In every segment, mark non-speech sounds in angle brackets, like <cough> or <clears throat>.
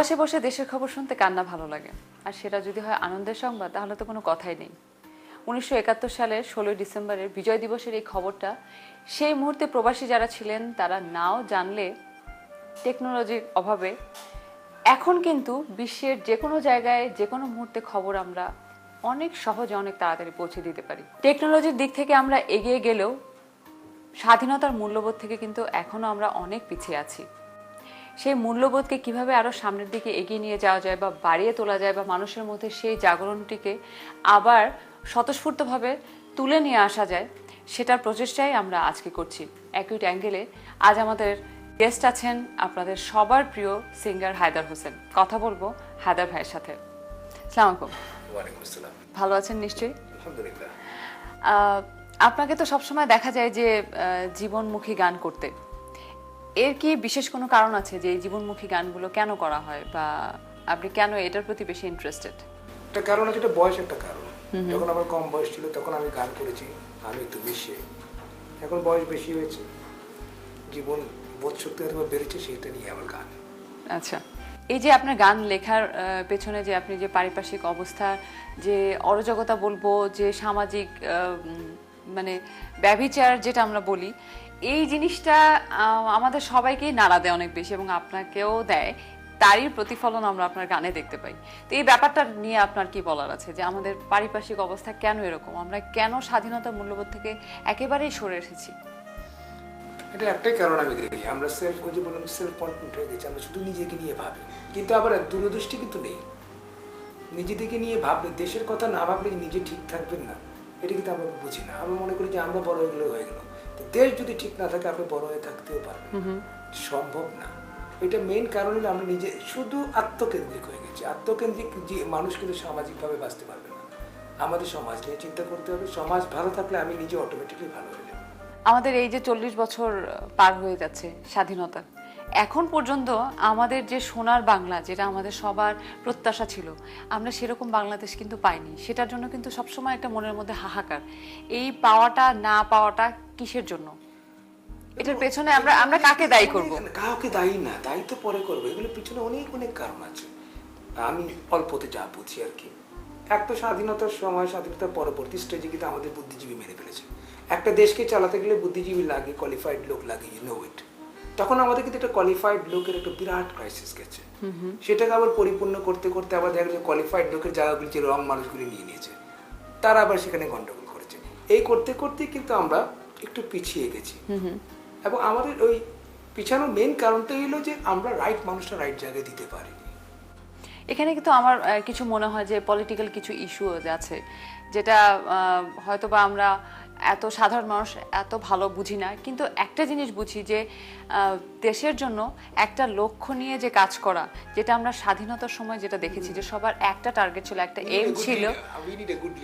প্রবাসে বসে দেশের খবর শুনতে কান্না ভালো লাগে। আর সেটা যদি হয় আনন্দের সংবাদ, তাহলে তো কোনো কথাই নেই। উনিশশো একাত্তর সালের ষোলোই ডিসেম্বরের বিজয় দিবসের এই খবরটা, সেই মুহূর্তে প্রবাসী যারা ছিলেন, তারা নাও জানলে টেকনোলজির অভাবে এখন কিন্তু বিশ্বের যে কোনো জায়গায় যে কোনো মুহূর্তে খবর আমরা অনেক সহজে, অনেক তাড়াতাড়ি পৌঁছে দিতে পারি। টেকনোলজির দিক থেকে আমরা এগিয়ে গেলেও স্বাধীনতার মূল্যবোধ থেকে কিন্তু এখনও আমরা অনেক পিছিয়ে আছি। সেই মূল্যবোধকে কীভাবে আরও সামনের দিকে এগিয়ে নিয়ে যাওয়া যায় বা বাড়িয়ে তোলা যায় বা মানুষের মধ্যে সেই জাগরণটিকে আবার স্বতঃস্ফূর্তভাবে তুলে নিয়ে আসা যায় সেটার প্রচেষ্টাই আমরা আজকে করছি। অ্যাকুইট অ্যাঙ্গেলে আজ আমাদের গেস্ট আছেন আপনাদের সবার প্রিয় সিঙ্গার হায়দার হোসেন। কথা বলব হায়দার ভাইয়ের সাথে। সালাম আলাইকুম। ভালো আছেন নিশ্চয়ই? আলহামদুলিল্লাহ। আপনাকে তো সবসময় দেখা যায় যে জীবনমুখী গান করতে। এর কি বিশেষ কোনো কারণ আছে যে জীবনমুখী গানগুলো কেন করা হয় বা আপনি কেন এটার প্রতি বেশি ইন্টারেস্টেড একটা কারণ আছে এটা বয়স একটা কারণ। যখন আমার কম বয়স ছিল তখন আমি গান করেছি আমি একটু বেশি। এখন বয়স বেশি হয়েছে জীবন বোধ শক্তি হয়তো বেড়েছে সেটা নিয়ে আমার গান। আচ্ছা। এই যে আপনার গান লেখার পেছনে যে আপনি যে পারিপার্শ্বিক অবস্থা যে অরাজকতা বলব যে সামাজিক মানে ব্যভিচার যেটা আমরা বলি এই জিনিসটা আমাদের সবাইকেই নাড়া দেয় অনেক বেশি এবং আপনাকেও দেয়। তারই প্রতিফলন আমরা আপনার গানে দেখতে পাই। তো এই ব্যাপারটা নিয়ে আপনার কি বলার আছে? যে আমাদের পারিপার্শ্বিক অবস্থা কেন এরকম? আমরা কেন স্বাধীনতা মূল্যবোধ থেকে একেবারেই সরে এসেছি? এটা একটাই কারণ আমি দেখি আমরা সেলফ ওই যে বললাম সেলফ কনফিডেন্ট হয়ে গেছি। আমরা শুধু নিজেকে নিয়ে ভাবি। কিন্তু আবার দূরদৃষ্টি কিন্তু নেই। নিজেদেরকে নিয়ে ভাবলে, দেশের কথা না ভাবলে নিজে ঠিক থাকবেন না? এটা কিন্তু আমরা বুঝি না। আমরা মনে করি যে আমরা বড় হয়ে গেলে হয়ে গেল। তো দেশ যদি ঠিক না থাকে আপনি বড় হয়ে থাকতেও পারবেন। সম্ভব না। এটা মেন কারণ হলো আমরা নিজে শুধু আত্মকেন্দ্রিক হয়ে গেছি। আত্মকেন্দ্রিক যে মানুষ কিন্তু সামাজিকভাবে বাঁচতে পারবে না। আমাদের সমাজ নিয়ে চিন্তা করতে হবে। সমাজ ভালো থাকলে আমি নিজে অটোমেটিকলি ভালো হয়ে যাব। আমাদের এই যে চল্লিশ বছর পার হয়ে যাচ্ছে স্বাধীনতার এখন পর্যন্ত আমাদের যে সোনার বাংলা, যেটা আমাদের সবার প্রত্যাশা ছিল, আমরা সেরকম বাংলাদেশ কিন্তু পাইনি। সেটার জন্য কিন্তু সবসময় একটা মনের মধ্যে হাহাকার। এই পাওয়াটা না পাওয়াটা কিসের জন্য? এটার পেছনে আমরা আমরা কাকে দায়ী করব? কাউকে দায়ী না, দায়ী তো পরে করব। এগুলোর পিছনে অনেক অনেক কারণ আছে। আমি অল্পতে যা বুঝি আর কি। এক তো স্বাধীনতার সময়, স্বাধীনতার পরবর্তী স্টেজে কিন্তু আমাদের বুদ্ধিজীবী মেরে ফেলেছে। একটা দেশকে চালাতে গেলে বুদ্ধিজীবী লাগে কোয়ালিফাইড লোক লাগে ইউ নো ইট তখন আমাদের কিন্তু একটা কোয়ালিফাইড লোকের একটা বিরাট ক্রাইসিস গেছে। সেটাকে আবার পরিপূর্ণ করতে করতে আবার দেখা যায় কোয়ালিফাইড লোকের জায়গাগুলি যে রং মানুষগুলি নিয়ে নিয়েছে তারা আবার সেখানে গন্ডগোল করেছে। এই করতে করতে কিন্তু আমরা একটু পিছিয়ে গেছি। এবং আমাদের ওই পিছানোর মেন কারণটাই হলো যে আমরা রাইট মানুষটা রাইট জায়গায় দিতে পারি। এখানে কিন্তু আমার কিছু মনে হয় যে পলিটিক্যাল কিছু ইস্যু আছে। যেটা হয়তোবা আমরা এত সাধারণ মানুষ এত ভালো বুঝি না। কিন্তু একটা জিনিস বুঝি যে দেশের জন্য একটা লক্ষ্য নিয়ে যে কাজ করা যেটা আমরা স্বাধীনতার সময় যেটা দেখেছি যে সবার একটা টার্গেট ছিল একটা এম ছিল।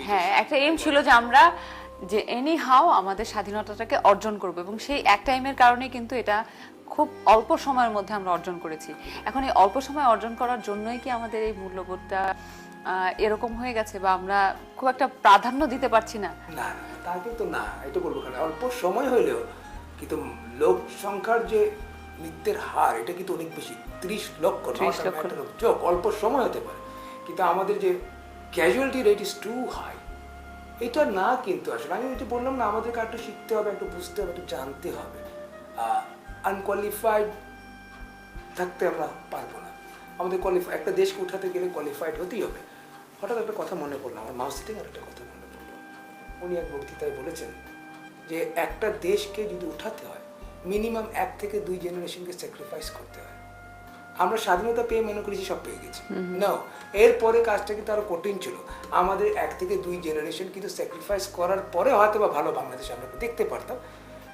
হ্যাঁ একটা এম ছিল যে আমরা যে এনি হাও আমাদের স্বাধীনতাটাকে অর্জন করব এবং সেই এক টাইমের কারণে কিন্তু এটা খুব অল্প সময়ের মধ্যে আমরা অর্জন করেছি। এখন এই অল্প সময় অর্জন করার জন্যই কি আমাদের এই মূল্যবোধটা এরকম হয়ে গেছে বা আমরা খুব একটা প্রাধান্য দিতে পারছি না। তা কিন্তু না এটা বলব কেন? অল্প সময় হইলেও কিন্তু লোক সংখ্যার যে মৃত্যুর হার এটা কিন্তু অনেক বেশি। ত্রিশ লক্ষ not 30 a লক্ষ। matter of অল্প সময় হতে পারে। কিন্তু আমাদের যে casualty rate is too high এটা না কিন্তু আসলে। আমি ওই যে বললাম না আমাদেরকে একটু শিখতে হবে একটু বুঝতে হবে একটু জানতে হবে। আনকোয়ালিফাইড থাকতে আমরা পারব না। আমাদের কোয়ালিফাই একটা দেশকে উঠাতে গেলে কোয়ালিফাইড হতেই হবে। হঠাৎ একটা কথা মনে পড়ল আমার মাউস সিটিং আর একটা কথা মনে উনি এক বক্তৃতায় বলেছেন যে একটা দেশকে যদি উঠাতে হয় মিনিমাম এক থেকে দুই জেনারেশনকে স্যাক্রিফাইস করতে হয়। আমরা স্বাধীনতা পেয়ে মনে করেছি সব পেয়ে গেছি। না এরপরে কাজটা কিন্তু আরও কঠিন ছিল। আমাদের এক থেকে দুই জেনারেশন কিন্তু স্যাক্রিফাইস করার পরে হয়তো বা ভালো বাংলাদেশ আমরা দেখতে পারতাম।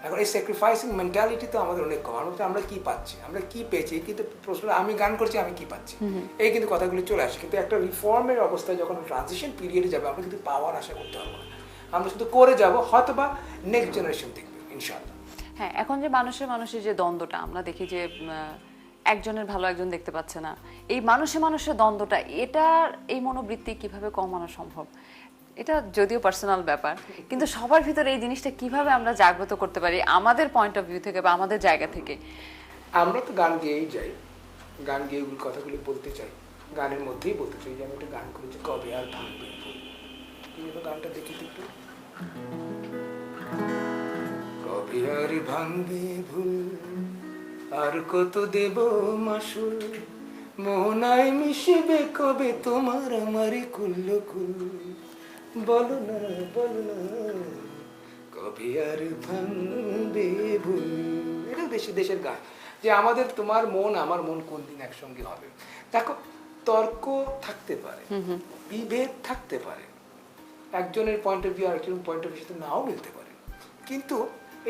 এখন এই স্যাক্রিফাইসিং মেন্টালিটি তো আমাদের অনেক কম। আমরা আমরা কি পাচ্ছি? আমরা কি পেয়েছি? কিন্তু প্রশ্ন আমি গান করছি আমি কি পাচ্ছি? এই কিন্তু কথাগুলো চলে আসে। কিন্তু একটা রিফর্মের অবস্থায় যখন ট্রানজিশন পিরিয়ডে যাবে আমরা কিন্তু পাওয়ার আশা করতে পারব না। আমরা শুধু করে যাব হয়তো বা নেক্সট জেনারেশন দেখবে ইনশাআল্লাহ। হ্যাঁ এখন যে মানুষের মানুষের যে দ্বন্দ্বটা আমরা দেখি যে একজনের ভালো একজন দেখতে পাচ্ছে না। এই মানুষে মানুষের দ্বন্দ্বটা এটার এই মনোবৃত্তি কীভাবে কমানো সম্ভব? এটা যদিও পার্সোনাল ব্যাপার কিন্তু সবার ভিতরে এই জিনিসটা কীভাবে আমরা জাগ্রত করতে পারি আমাদের পয়েন্ট অফ ভিউ থেকে বা আমাদের জায়গা থেকে? আমরা তো গান গেয়েই যাই গান গিয়ে ওগুলো কথাগুলি বলতে চাই গানের মধ্যেই বলতে চাই যে আমি একটা গান করেছি কবে আর ফুল তুমি তো গানটা দেখি একটু। কবে আর ভাঙবে ভুল আর কত দেব মাসুল? মোহনায় মিশবে কবে তোমার আমারে কুল্ল কুল? বলো না বলো না কবে আর ভাঙবে ভুল এটা দেশে দেশের গান। যে আমাদের তোমার মন আমার মন কোন দিন একসঙ্গে হবে? দেখো তর্ক থাকতে পারে বিভেদ থাকতে পারে একজনের পয়েন্ট অফ ভিউ আরেকজনের পয়েন্ট অফ ভিউ সাথে নাও মিলতে পারে। কিন্তু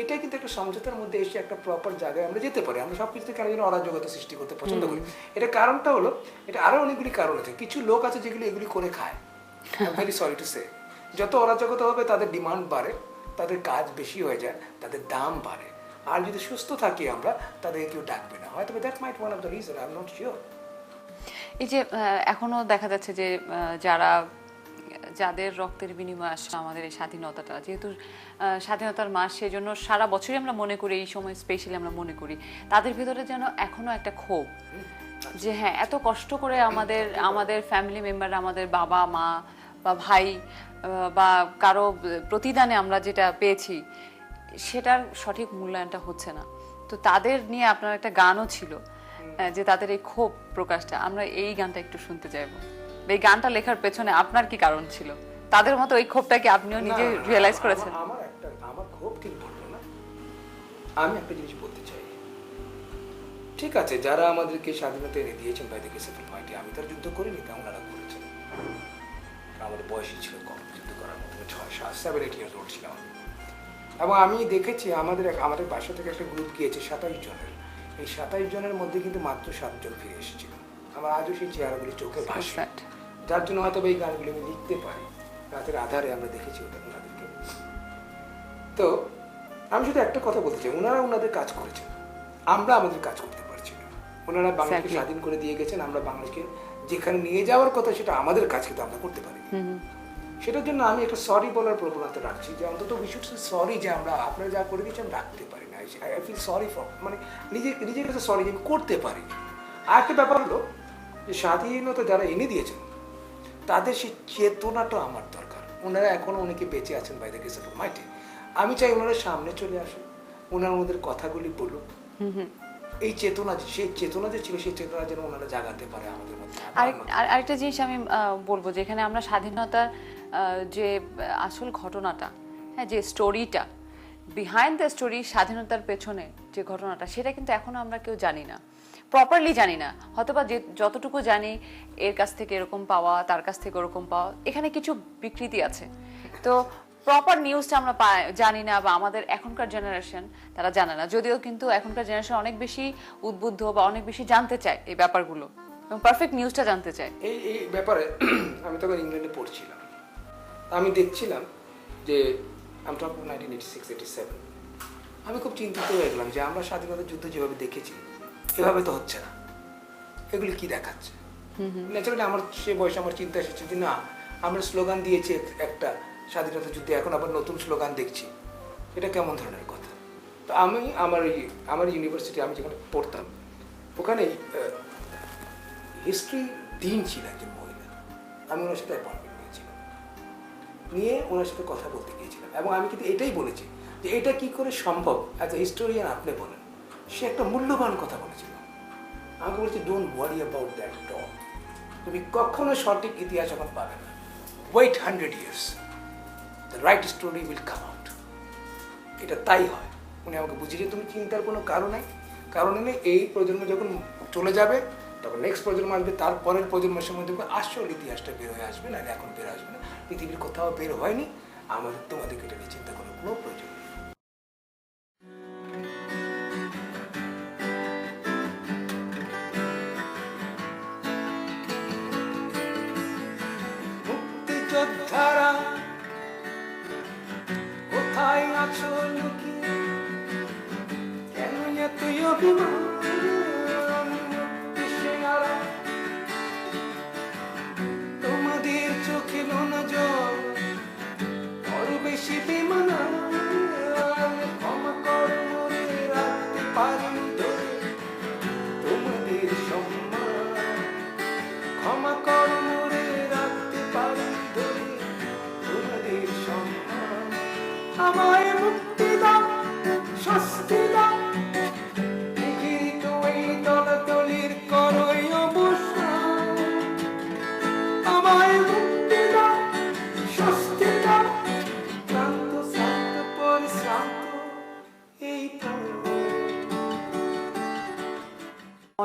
এটাই কিন্তু একটা সমঝোতার মধ্যে এসে একটা প্রপার জায়গায় আমরা যেতে পারি। আমরা সব কিছু কেন অরাজকতা সৃষ্টি করতে পছন্দ করি। এটা কারণটা হলো এটা আরও অনেকগুলি কারণ আছে। কিছু লোক আছে যেগুলো এগুলি করে খায়। ভেরি সরি টু সে যত অরাজকতা হবে তাদের ডিমান্ড বাড়ে তাদের কাজ বেশি হয়ে যায় তাদের দাম বাড়ে। আর যদি সুস্থ থাকি আমরা তাদেরকে কেউ ডাকবে না। হয়তো that might one of the reason I am not sure এই যে এখনও দেখা যাচ্ছে যে যারা যাদের রক্তের বিনিময়ে আসছে আমাদের এই স্বাধীনতাটা। যেহেতু স্বাধীনতার মাস সেই জন্য সারা বছরই আমরা মনে করি, এই সময় স্পেশালি আমরা মনে করি। তাদের ভিতরে যেন এখনও একটা ক্ষোভ যে হ্যাঁ এত কষ্ট করে আমাদের আমাদের ফ্যামিলি মেম্বার আমাদের বাবা, মা বা ভাই বা কারও প্রতিদানে আমরা যেটা পেয়েছি, সেটার সঠিক মূল্যায়নটা হচ্ছে না। তো তাদের নিয়ে আপনার একটা গানও ছিল যে তাদের এই ক্ষোভ প্রকাশটা। আমরা এই গানটা একটু শুনতে চাইব। এই গানটা লেখার পেছনে আপনার কি কারণ ছিল? তাদের মতো ওই ক্ষোভটা কি আপনিও নিজে রিয়েলাইজ করেছেন? আমার একটা আমার খুব ঠিক বলব না। আমি একটা জিনিস বলতে চাই। ঠিক আছে যারা আমাদেরকে স্বাধীনতা এনে দিয়েছেন বাইরে সেফল পার্টি আমি তার যুদ্ধ করিনি তা ওনারা করেছেন। আমাদের বয়সই ছিল কম যুদ্ধ করার মতো ছয় সাত সেভেন এইট ইয়ার্স ওল্ড ছিলাম এবং আমি দেখেছি আমাদের এক- আমাদের বাসা থেকে একটা গ্রুপ গিয়েছে সাতাইশ জনের। এই সাতাইশ জনের মধ্যে কিন্তু মাত্র সাতজন ফিরে এসেছিল। আমার আজও সেই চেহারাগুলি চোখে ভাসে. যার জন্য হয়তো এই গানগুলি আমি লিখতে পারি। রাতের আধারে আমরা দেখেছি ওটা ওনাদেরকে। তো আমি শুধু একটা কথা বলতে চাই ওনারা ওনাদের কাজ করেছেন। আমরা আমাদের কাজ করতে পারছি না। ওনারা বাংলাকে স্বাধীন করে দিয়ে গেছেন আমরা বাংলাকে যেখানে নিয়ে যাওয়ার কথা সেটা আমাদের কাজ কিন্তু আমরা করতে পারি সেটার জন্য আমি একটা সরি বলার প্রবণতা রাখছি যে অন্তত উই শুড সরি যে আমরা আপনারা যা করে দিয়েছি আমি রাখতে পারি না। আই ফিল সরি ফর মানে নিজে নিজের কাছে সরি আমি করতে পারি আর একটা ব্যাপার হলো যে স্বাধীনতা যারা এনে দিয়েছেন তাদের সেই চেতনাটা আমার দরকার। ওনারা এখনও অনেকে বেঁচে আছেন বাইরে গেছে মাইটে আমি চাই ওনারা সামনে চলে আসুন ওনারা ওদের কথাগুলি বলুক। এই চেতনা সেই চেতনা যে ছিল সেই চেতনা যেন ওনারা জাগাতে পারে আমাদের মধ্যে। আর- আরেকটা জিনিস আমি বলব যে এখানে আমরা স্বাধীনতার যে আসল ঘটনাটা হ্যাঁ যে স্টোরিটা বিহাইন্ড দ্য স্টোরি স্বাধীনতার পেছনে যে ঘটনাটা সেটা কিন্তু এখনও আমরা কেউ জানি না। প্রপারলি জানি না। হয়তোবা যে যতটুকু জানি, এর কাছ থেকে এরকম পাওয়া, তার কাছ থেকে ওরকম পাওয়া, এখানে কিছু বিকৃতি আছে। তো প্রপার নিউজটা আমরা জানি না বা আমাদের এখনকার জেনারেশন তারা জানে না। যদিও কিন্তু এখনকার জেনারেশন অনেক বেশি উদ্বুদ্ধ বা অনেক বেশি জানতে চায় এই ব্যাপারগুলো। এবং পারফেক্ট নিউজটা জানতে চায়। এই এই ব্যাপারে <clears throat> আমি তখন ইংল্যান্ডে পড়ছিলাম। আমি দেখছিলাম যে আমি খুব চিন্তিত হয়ে গেলাম যে আমরা স্বাধীনতা যুদ্ধ যেভাবে দেখেছি এভাবে তো হচ্ছে না। এগুলি কি দেখাচ্ছে? ন্যাচারালি আমার সে বয়সে আমার চিন্তা এসেছে যে না আমরা স্লোগান দিয়েছি একটা স্বাধীনতা যুদ্ধে এখন আবার নতুন স্লোগান দেখছি। এটা কেমন ধরনের কথা? তো আমি আমার আমার ইউনিভার্সিটি আমি যেখানে পড়তাম ওখানে হিস্ট্রি দিন ছিল একজন মহিলা। আমি ওনার সাথে অ্যাপয়েন্টমেন্ট নিয়েছিলাম। নিয়ে ওনার সাথে কথা বলতে গিয়েছিলাম। এবং আমি কিন্তু এটাই বলেছি যে এটা কি করে সম্ভব? অ্যাজ এ হিস্টোরিয়ান আপনি বলেন। সে একটা মূল্যবান কথা বলেছিল। আমাকে বলছে don't worry about that dog তুমি কখনো সঠিক ইতিহাস এখন পাবে না। Wait hundred years the right story will come out এটা তাই হয়। উনি আমাকে বুঝিয়ে তুমি চিন্তার কোনো কারণ নেই। কারণ নেই এই প্রজন্ম যখন চলে যাবে, তখন নেক্সট প্রজন্ম আসবে, তার পরের প্রজন্মের সময় দেখবে আসল ইতিহাসটা বের হয়ে আসবে না এখন বের আসবে না। পৃথিবীর কোথাও বের হয়নি। আমাদের, তোমাদেরকে এটা নিয়ে চিন্তা করার কোনো প্রয়োজন কোথায় আছো লুকিয়ে কেন এতই অভিমান?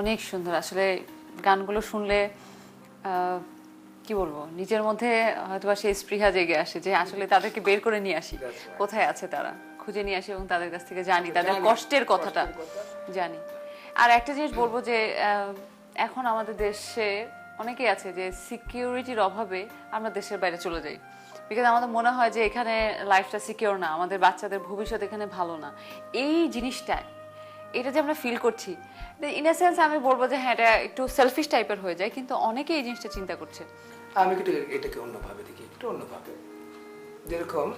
অনেক সুন্দর। আসলে গানগুলো শুনলে কি বলব নিজের মধ্যে হয়তোবা সেই স্পৃহা জেগে আসে যে আসলে তাদেরকে বের করে নিয়ে আসি। কোথায় আছে তারা? খুঁজে নিয়ে আসি এবং তাদের কাছ থেকে জানি তাদের কষ্টের কথাটা জানি। আর একটা জিনিস বলব যে এখন আমাদের দেশে অনেকেই আছে যে সিকিউরিটির অভাবে আমরা দেশের বাইরে চলে যাই। বিকজ আমাদের মনে হয় যে এখানে লাইফটা সিকিউর না আমাদের বাচ্চাদের ভবিষ্যৎ এখানে ভালো না। এই জিনিসটা এটা যে আমরা ফিল করছি ইন এ সেন্স আমি বলব যে হ্যাঁ এটা একটু সেলফিশ টাইপের হয়ে যায় কিন্তু অনেকেই এই জিনিসটা চিন্তা করছে। আমি একটু এটাকে অন্যভাবে দেখি একটু অন্যভাবে। যেরকম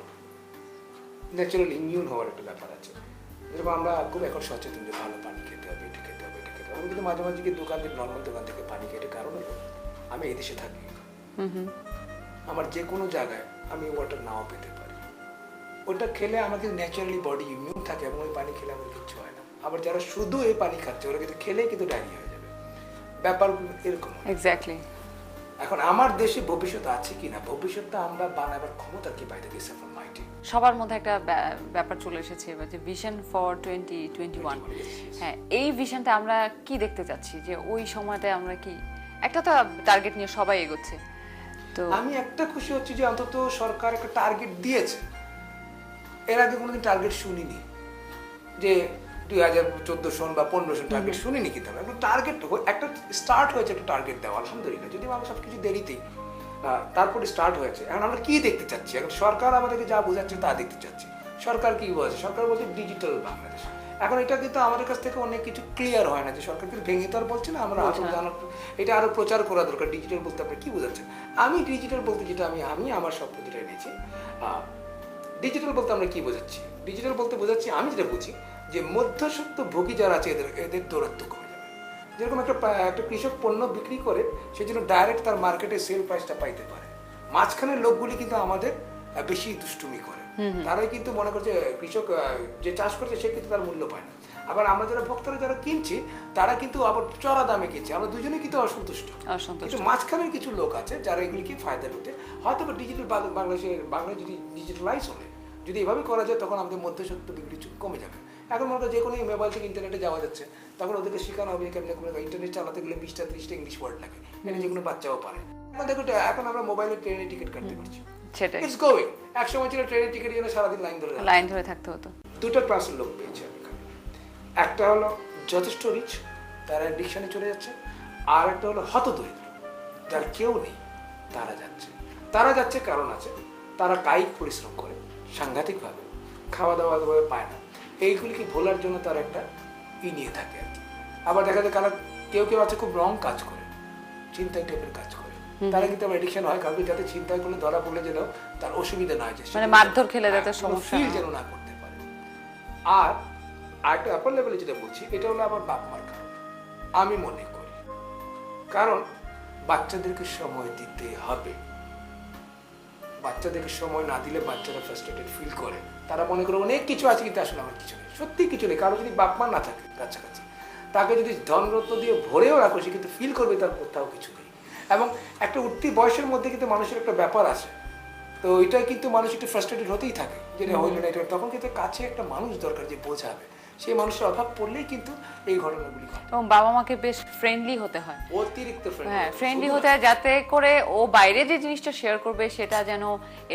ন্যাচারাল ইমিউন হওয়ার একটা ব্যাপার আছে। যেরকম আমরা খুব এখন সচেতন যে ভালো পানি খেতে হবে এটা খেতে হবে এটা খেতে হবে। আমি কিন্তু মাঝে মাঝে গিয়ে দোকান থেকে নর্মাল দোকান থেকে পানি খেতে কারণ আমি এই দেশে থাকি। আমার যে কোনো জায়গায় আমি ওয়াটার নাও পেতে পারি। ওটা খেলে আমাকে ন্যাচারালি বডি ইমিউন থাকে এবং ওই পানি খেলে আমার কিচ্ছু হয় না। আবার যারা শুধু এই পানি খাচ্ছে ওরা কিন্তু খেলেই কিন্তু ডায়রিয়া হয়ে যাবে। ব্যাপারগুলো এরকম এক্স্যাক্টলি এখন আমার দেশে ভবিষ্যৎ আছে কিনা? ভবিষ্যৎটা আমরা বানাবার ক্ষমতা কি পাইতে গেছে ফ্রম মাইটি সবার মধ্যে একটা ব্যা- ব্যাপার চলে এসেছে এবার যে vision for twenty twenty one হ্যাঁ এই ভিশনটা আমরা কি দেখতে চাচ্ছি? যে ওই সময়টায় আমরা কি? একটা তো টার্গেট নিয়ে সবাই এগোচ্ছে। তো আমি একটা খুশি হচ্ছি যে অন্তত সরকার একটা টার্গেট দিয়েছে। এর আগে কোনোদিন টার্গেট শুনিনি। যে দুই হাজার চোদ্দ সন বা পনেরো সন টার্গেট শুনিনি কিন্তু আমরা টার্গেট একটা স্টার্ট হয়েছে একটা টার্গেট দেওয়া আলহামদুলিল্লাহ। যদি আমরা সব কিছু দেরিতেই তারপরে স্টার্ট হয়েছে। এখন আমরা কি দেখতে চাচ্ছি? এখন সরকার আমাদেরকে যা বোঝাচ্ছে তা দেখতে চাচ্ছি। সরকার কি বলছে? সরকার বলছে ডিজিটাল বাংলাদেশ। এখন এটা কিন্তু আমাদের কাছ থেকে অনেক কিছু ক্লিয়ার হয় না যে সরকার কিন্তু ভেঙে তো আর বলছে না আমরা আরও জানার এটা আরও প্রচার করা দরকার। ডিজিটাল বলতে আপনি কি বোঝাচ্ছেন? আমি ডিজিটাল বলতে যেটা আমি আমি আমার স্বপ্ন যেটা এনেছি ডিজিটাল বলতে আমরা কি বোঝাচ্ছি? ডিজিটাল বলতে বোঝাচ্ছি আমি যেটা বুঝি যে মধ্যসত্ত্ব ভোগী যারা আছে এদের এদের দৌরত্ব কমে যাবে। যেরকম একটা একটা কৃষক পণ্য বিক্রি করে সে যেন ডাইরেক্ট তার মার্কেটে সেল প্রাইসটা পাইতে পারে। মাঝখানের লোকগুলি কিন্তু আমাদের বেশি দুষ্টুমি করে। তারাই কিন্তু মনে করছে কৃষক যে চাষ করছে সে কিন্তু তার মূল্য পায় না। আবার আমরা যারা ভক্তরা যারা কিনছি তারা কিন্তু আবার চড়া দামে কিনছে। আমরা দুজনে কিন্তু অসন্তুষ্ট। অসন্তুষ্ট। কিন্তু মাঝখানের কিছু লোক আছে যারা এগুলিকে ফায়দা নিতে হয়তো ডিজিটাল বাংলাদেশের বাংলা যদি ডিজিটালাইজ হলে যদি এভাবে করা যায় তখন আমাদের মধ্যসত্ত্ব বিক্রি কমে যাবে। এখন মনে করো যে কোনো মোবাইল থেকে ইন্টারনেটে যাওয়া যাচ্ছে তখন ওদেরকে শেখানো হবে কেমন কোনো ইন্টারনেট চালাতে গেলে বিশটা ত্রিশটা ইংলিশ ওয়ার্ড লাগে এটা যে কোনো বাচ্চাও পারে। এখন দেখো এখন আমরা মোবাইলে ট্রেনের টিকিট কাটতে পারছি। সেটাই। ইটস গোয়িং এক সময় ছিল ট্রেনের টিকিট জন্য সারাদিন লাইন ধরে লাইন ধরে থাকতে হতো। দুটো ক্লাসের লোক পেয়েছি একটা হলো যথেষ্ট রিচ তারা ডিকশনে চলে যাচ্ছে আর একটা হলো হতদরিদ্র যার কেউ নেই তারা যাচ্ছে। তারা যাচ্ছে কারণ আছে তারা কায়িক পরিশ্রম করে সাংঘাতিকভাবে খাওয়া দাওয়া পায় না। এইগুলিকে ভোলার জন্য তার একটা ই নিয়ে থাকে আর কি। আবার দেখা যায় কারা কেউ কেউ আছে খুব রং কাজ করে চিন্তাই টাইপের কাজ করে। তারা কিন্তু আবার এডিকশন হয় কাউকে যাতে চিন্তায় করলে ধরা পড়লে যেন তার অসুবিধা না হয় মানে মারধর খেলে যাতে হ্যাঁ, কোনো সমস্যা যেন না করতে পারে। আর আরেকটা আপার লেভেলে যেটা বলছি এটা হলো আমার বাপ মার কারণ। আমি মনে করি। কারণ বাচ্চাদেরকে সময় দিতে হবে। বাচ্চাদেরকে সময় না দিলে বাচ্চারা ফ্রাস্ট্রেটেড ফিল করে তারা মনে করে অনেক কিছু আছে, কিন্তু আসলে আমার কিছু নেই। সত্যি কিছু নেই, কারও যদি বাপ মা না থাকে, কাছাকাছি, তাকে যদি ধনরত্ন দিয়ে ভরেও রাখো, সে কিন্তু ফিল করবে তার কোথাও কিছু নেই। এবং একটা উঠতি বয়সের মধ্যে কিন্তু মানুষের একটা ব্যাপার আছে। তো এটা কিন্তু মানুষ একটু ফ্রাস্ট্রেটেড হতেই থাকে যেটা হইল না, এটা তখন কিন্তু কাছে একটা মানুষ দরকার যে বোঝাবে। সেই মানুষের অভাব পড়লেই কিন্তু এই ঘটনাগুলি এবং বাবা মাকে বেশ ফ্রেন্ডলি হতে হয়। অতিরিক্ত হ্যাঁ ফ্রেন্ডলি হতে হয় যাতে করে ও বাইরে যে জিনিসটা শেয়ার করবে সেটা যেন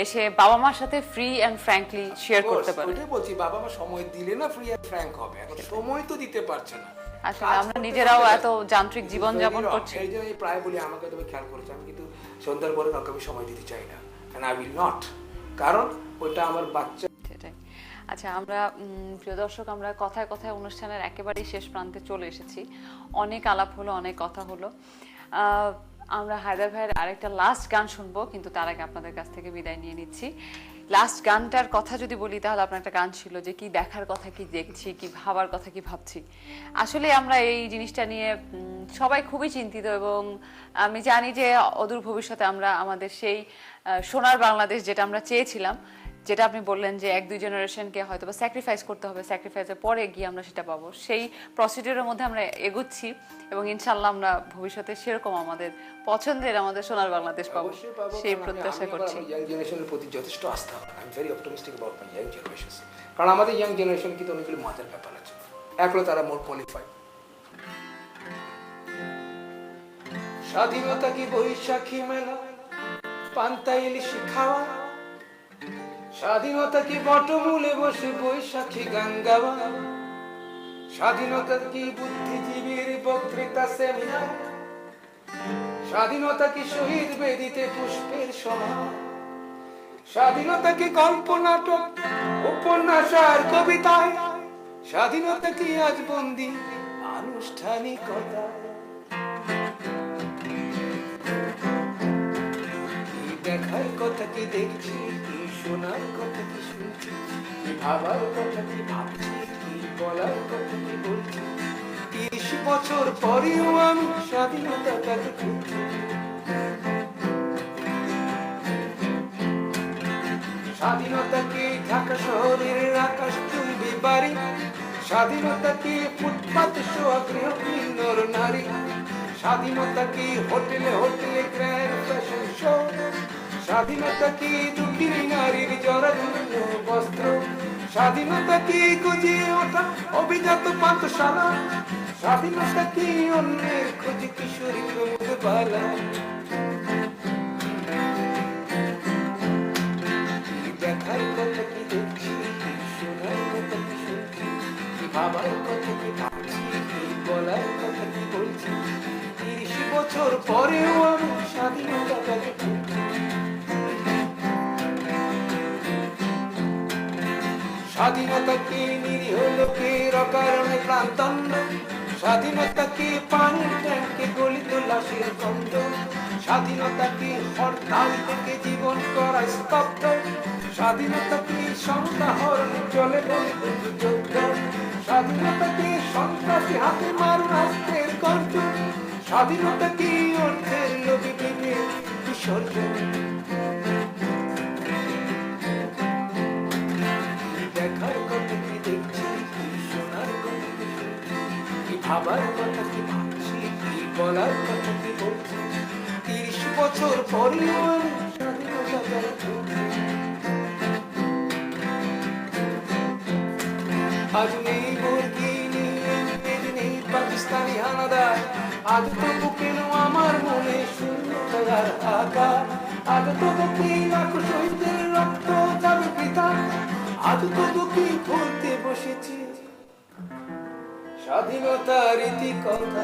এসে বাবা মার সাথে ফ্রি অ্যান্ড ফ্র্যাঙ্কলি শেয়ার করতে পারে। ওইটাই বলছি বাবা মা সময় দিলে না ফ্রি আর ফ্র্যাঙ্ক হবে। এখন সময় তো দিতে পারছে না। আসলে আমরা নিজেরাও এত যান্ত্রিক জীবন যাপন. করছি। এই জন্য প্রায় বলি আমাকে তুমি খেয়াল করেছ আমি কিন্তু সন্ধ্যার পরে কাউকে আমি সময় দিতে চাই না। আই উইল নট কারণ ওটা আমার বাচ্চা আচ্ছা আমরা প্রিয় দর্শক, আমরা কথায় কথায় অনুষ্ঠানের একেবারেই শেষ প্রান্তে চলে এসেছি। অনেক আলাপ হলো, অনেক কথা হলো। আমরা হায়দার ভাইয়ের আরেকটা লাস্ট গান শুনব, কিন্তু তার আগে আপনাদের কাছ থেকে বিদায় নিয়ে নিচ্ছি। লাস্ট গানটার কথা যদি বলি, তাহলে আপনার একটা গান ছিল যে, কি দেখার কথা, কি দেখছি, কি ভাবার কথা, কি ভাবছি? আসলে আমরা এই জিনিসটা নিয়ে সবাই খুবই চিন্তিত এবং আমি জানি যে, অদূর ভবিষ্যতে আমরা আমাদের সেই সোনার বাংলাদেশ যেটা আমরা চেয়েছিলাম যেটা আপনি বললেন যে এক দুই জেনারেশনকে হয়তো বা স্যাক্রিফাইস করতে হবে স্যাক্রিফাইসের পরে গিয়ে আমরা সেটা পাবো। সেই প্রসিডিউরের মধ্যে আমরা এগুচ্ছি এবং ইনশাল্লাহ আমরা ভবিষ্যতে সেরকম আমাদের পছন্দের আমাদের সোনার বাংলাদেশ পাবো। সেই প্রত্যাশা আমি করছি। ইয়াং জেনারেশনের প্রতি যথেষ্ট আস্থা I am very optimistic about my young generation কারণ আমাদের ইয়াং জেনারেশন কিন্তু অনেকগুলো মজার ব্যাপার আছে। এক হলো তারা মোর কোয়ালিফাইড স্বাধীনতা কি বৈশাখী মেলা? পান্তা ইলিশ খাওয়া? স্বাধীনতা কি বটমূলে বসে বৈশাখী গাওয়া স্বাধীনতা কি বুদ্ধিজীবীর বক্তৃতা সেমিনার? স্বাধীনতা কি শহীদ বেদিতে পুষ্পের সমাজ স্বাধীনতা কি গল্প নাটক, উপন্যাস আর কবিতায়? স্বাধীনতা কি আজ বন্দি আনুষ্ঠানিকতা দেখার কথা কি দেখছি, কি শোনার কথা কি শুনছি, কি ভাবার কথা কি ভাবছি, কি বলার কথা কি বলছি? তিরিশ বছর পরেও আমি স্বাধীনতাটাকে খুঁজছি স্বাধীনতা কি ঢাকা শহরের আকাশ চুম্বি বাড়ি? স্বাধীনতা শোয়া স্বাধীনতা হোটেলে হোটেলে গ্র্যান্ড ফ্যাশন স্বাধীনতা কি দুঃখী নারীর জরাজীর্ণ বস্ত্র? স্বাধীনতা কি গুজিয়ে ওঠা? অভিজাত পান্তশালা স্বাধীনতা কি অন্যের খোঁজ কিশোরী বালা? বছর পরেও আমি। স্বাধীনতা কি নিরীহ লোকের অকারণে প্রান্তন্ড স্বাধীনতা কি পানির ট্যাঙ্কে গলিত লাশের গন্ধ স্বাধীনতা কি হরতাল থেকে জীবন করা স্তব্ধ? স্বাধীনতা কি সংখ্যা চলে যুদ্ধ? স্বাধীনতা কি সন্ত্রাসী হাতে মারুন আস্তের গর্জ স্বাধীনতা কি অর্থের লোভে বিসর্জন কি কথা কি ভাবছি, কি বলার কথা কি বলছি? তিরিশ বছর খুঁজছি। আজ নেই মুরগি, নেই নেই পাকিস্তানি হানাদার। আজ তবু কেন আমার মনে শূন্যতার আকার? আজ তবু কি লাখো শহীদের রক্ত যাবে পিতা? আজ তবু কি বসেছি? স্বাধীনতার রীতি কথা।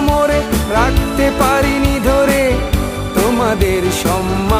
মোরে রাখতে পারিনি ধরে তোমাদের সম্মান।